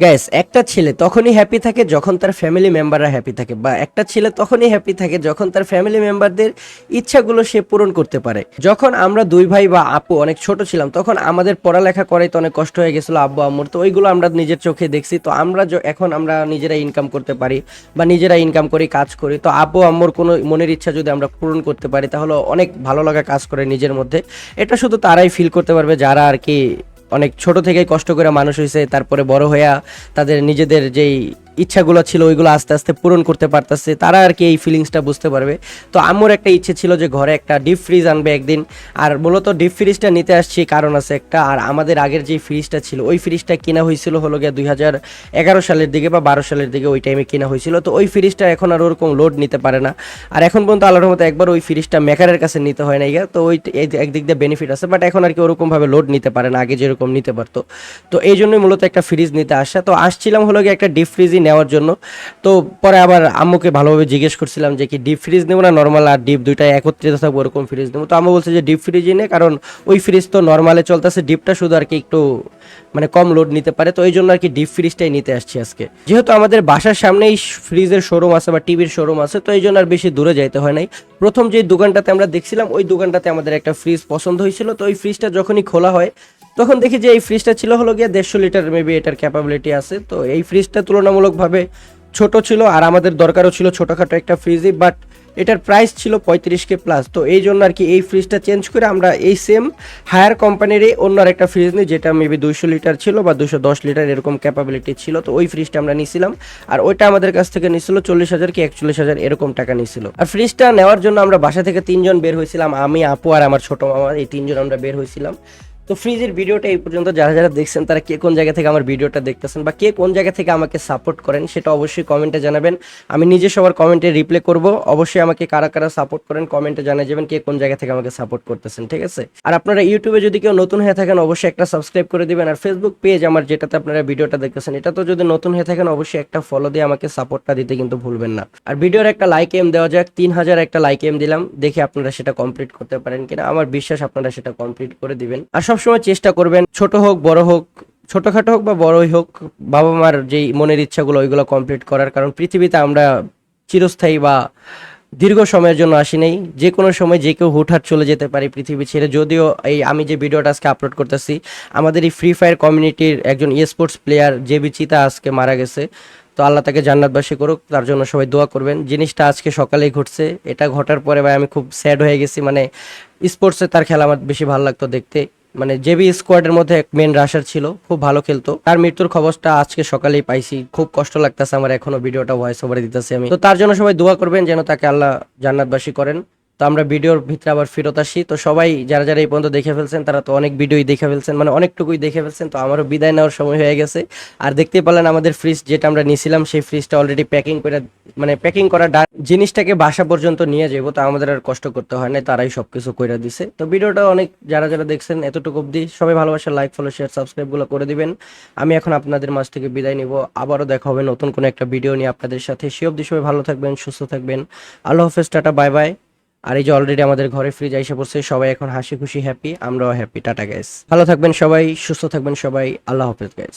Gas একটা ছেলে তখনই হ্যাপি থাকে যখন তার ফ্যামিলি মেম্বাররা হ্যাপি থাকে বা একটা ছেলে তখনই হ্যাপি থাকে যখন তার ফ্যামিলি মেম্বারদের ইচ্ছাগুলো সে পূরণ করতে পারে। যখন আমরা দুই ভাই বা আপু অনেক ছোট ছিলাম, তখন আমাদের পড়ালেখা করাই তো অনেক কষ্ট হয়ে গেছিল আব্বু, আম্মুর। তো ওইগুলো আমরা নিজের চোখে দেখছি। তো আমরা এখন আমরা নিজেরা ইনকাম করতে পারি বা নিজেরা ইনকাম করি, কাজ করি। তো আব্বু, আম্মুর কোনো মনের ইচ্ছা যদি আমরা পূরণ করতে পারি, তাহলে অনেক ভালো লাগা কাজ করে নিজের মধ্যে। এটা শুধু তারাই ফিল করতে পারবে, যারা আর কি অনেক ছোট থেকেই কষ্ট করে মানুষ হয়েছে তারপরে বড় হইয়া তাদের নিজেদের যেই ইচ্ছাগুলো ছিল, ওইগুলো আস্তে আস্তে পূরণ করতে পারতেছে। তারা আর কি এই ফিলিংসটা বুঝতে পারবে। তো আমার একটা ইচ্ছে ছিল যে ঘরে একটা ডিপ ফ্রিজ আনবে একদিন। আর মূলত ডিপ ফ্রিজটা নিতে আসছি, কারণ আছে একটা, আর আমাদের আগের যে ফ্রিজটা ছিল, ওই ফ্রিজটা কেনা হয়েছিল হলো গিয়ে দুই হাজার এগারো সালের দিকে বা বারো সালের দিকে ওই টাইমে কেনা হয়েছিল। তো ওই ফ্রিজটা এখন আর ওরকম লোড নিতে পারে না। আর এখন পর্যন্ত আল্লাহর মতো একবার ওই ফ্রিজটা মেকারের কাছে নিতে হয় না তো ওই একদিক দিয়ে বেনিফিট আছে বাট এখন আর কি ওরকমভাবে লোড নিতে পারে না, আগে যেরকম নিতে পারতো। তো এই জন্যই মূলত একটা ফ্রিজ নিতে আসা। তো আসছিলাম হলো গিয়ে একটা ডিপ ফ্রিজই নেওয়ার জন্য। তো পরে আবার আম্মুকে ভালোভাবে জিজ্ঞেস করছিলাম যে কি ডিপ ফ্রিজ নেব না নর্মাল আর ডিপ দুইটা একত্রিত থাকব ওরকম ফ্রিজ নেব? তো আম্মু বলছে যে ডিপ ফ্রিজই নে, কারণ ওই ফ্রিজ তো নর্মালে চলতেছে ডিপটা শুধু আর কি একটু মানে কম লোড নিতে পারে। তো এই জন্য আর কি ডিপ ফ্রিজটাই নিতে আসছি আজকে। যেহেতু আমাদের বাসার সামনেই ফ্রিজের শোরুম আছে বা টিভির শোরুম আছে, তো এই জন্য আর বেশি দূরে যাইতে হয় নাই। প্রথম যে দোকানটাতে আমরা দেখছিলাম, ওই দোকানটাতে আমাদের একটা ফ্রিজ পছন্দ হয়েছিল। তো ওই ফ্রিজটা যখনই খোলা হয় তখন দেখি যে এই ফ্রিজটা ছিল হলো গিয়ে দেড়শো লিটার মেবি এটার ক্যাপাবিলিটি আছে। তো এই ফ্রিজটা তুলনামূলকভাবে ছোট ছিল আর আমাদের দরকারও ছিল ছোটোখাটো একটা ফ্রিজই বাট এটার প্রাইস ছিল পঁয়ত্রিশ কে প্লাস তো এই জন্য আর কি এই ফ্রিজটা চেঞ্জ করে আমরা এই সেম হায়ার কোম্পানিরই অন্য একটা ফ্রিজ নিই, যেটা মেবি দুইশো লিটার ছিল বা দুশো দশ লিটার এরকম ক্যাপাবিলিটি ছিল। তো ওই ফ্রিজটা আমরা নিয়েছিলাম আর ওইটা আমাদের কাছ থেকে নিছিল চল্লিশ হাজার কি একচল্লিশ হাজার এরকম টাকা নিছিল। আর ফ্রিজটা নেওয়ার জন্য আমরা বাসা থেকে তিনজন বের হয়েছিলাম, আমি, আপু আর আমার ছোট মামা, এই তিনজন আমরা বের হয়েছিলাম। তো ফ্রিজের ভিডিওটা এই পর্যন্ত। যারা যারা দেখছেন, তারা কে কোন জায়গা থেকে আমার ভিডিওটা দেখতেছেন বা কে কোন জায়গা থেকে আমাকে সাপোর্ট করেন, সেটা অবশ্যই কমেন্টে জানাবেন। আমি নিজে সবার কমেন্টে রিপ্লাই করব। অবশ্যই আমাকে কারা কারা সাপোর্ট করেন কমেন্টে জানিয়ে যাবেন কে কোন জায়গা থেকে আমাকে সাপোর্ট করতেছেন, ঠিক আছে? আর আপনারা ইউটিউবে যদি কেউ নতুন হয়ে থাকেন, অবশ্যই একটা সাবস্ক্রাইব করে দিবেন। আর ফেসবুক পেজ আমার যেটাতে আপনারা ভিডিওটা দেখতেছেন এটা তো যদি নতুন হয়ে থাকেন, অবশ্যই একটা ফলো দিয়ে আমাকে সাপোর্টটা দিতে কিন্তু ভুলবেন না। আর ভিডিওর একটা লাইক এম দেওয়া যাক, তিন হাজার একটা লাইক এম দিলাম। দেখে আপনারা সেটা কমপ্লিট করতে পারেন কিনা। আমার বিশ্বাস আপনারা সেটা কমপ্লিট করে দিবেন। আর সবসময় চেষ্টা করবেন, ছোট হোক, বড় হোক, ছোটখাটো হোক বা বড়ই হোক বাবা মার যেই মনের ইচ্ছাগুলো, ওইগুলো কমপ্লিট করার। কারণ পৃথিবীতে আমরা চিরস্থায়ী বা দীর্ঘ সময়ের জন্য আসি নাই। যে কোনো সময় যে কেউ হুটহাট চলে যেতে পারে পৃথিবী ছেড়ে। যদিও এই আমি যে ভিডিওটা আজকে আপলোড করতেছি, আমাদের এই ফ্রি ফায়ার কমিউনিটির একজন স্পোর্টস প্লেয়ার যে বিচিতা আজকে মারা গেছে। তো আল্লাহ তাকে জান্নাতবাসী করুক, তার জন্য সবাই দোয়া করবেন। জিনিসটা আজকে সকালেই ঘটছে। এটা ঘটার পরে ভাই আমি খুব স্যাড হয়ে গেছি। মানে স্পোর্টসে তার খেলা আমার বেশি ভালো লাগতো দেখতে। মানে জেবি স্কোয়াডের মধ্যে এক মেন রাশার ছিল, খুব ভালো খেলতো। তার মৃত্যুর খবরটা আজকে সকালেই পাইছি, খুব কষ্ট লাগতেছে আমার, এখনও ভিডিওটা ভয়েস ওভারে দিতেছি আমি। তো তার জন্য সবাই দোয়া করবেন যেন তাকে আল্লাহ জান্নাতবাসী করেন। তো আমরা ভিডিওর ভিতরে আবার ফেরত আসি। তো সবাই যারা যারা এই পর্যন্ত দেখে ফেলছেন, তারা তো অনেক ভিডিওই দেখে ফেলছেন মানে অনেকটুকুই দেখে ফেলছেন, তো আমারও বিদায় নেওয়ার সময় হয়ে গেছে। আর দেখতে পারলেন আমাদের ফ্রিজ যেটা আমরা নিয়েছিলাম, সেই ফ্রিজটা অলরেডি প্যাকিং করে মানে প্যাকিং করা জিনিসটাকে বাসা পর্যন্ত নিয়ে যাব, তো আমাদের আর কষ্ট করতে হয় না, তারাই সবকিছু করে দিছে। তো ভিডিওটা অনেক যারা যারা দেখছেন, এতটুকু অবধি সবাই ভালোবাসা লাইক ফলো শেয়ার সাবস্ক্রাইবগুলো করে দিবেন। আমি এখন আপনাদের মাছ থেকে বিদায় নিব। আবারও দেখা হবে নতুন কোনো একটা ভিডিও নিয়ে আপনাদের সাথে। সে অবধি সবাই ভালো থাকবেন, সুস্থ থাকবেন। আল্লাহ হাফেজ, টাটা বাই বাই আর এই যে অলরেডি আমাদের ঘরে ফ্রিজ এসে পড়ছে, সবাই এখন হাসি খুশি হ্যাপি আমরাও হ্যাপি টাটা গ্যাস ভালো থাকবেন সবাই, সুস্থ থাকবেন সবাই, আল্লাহ হাফেজ গ্যাস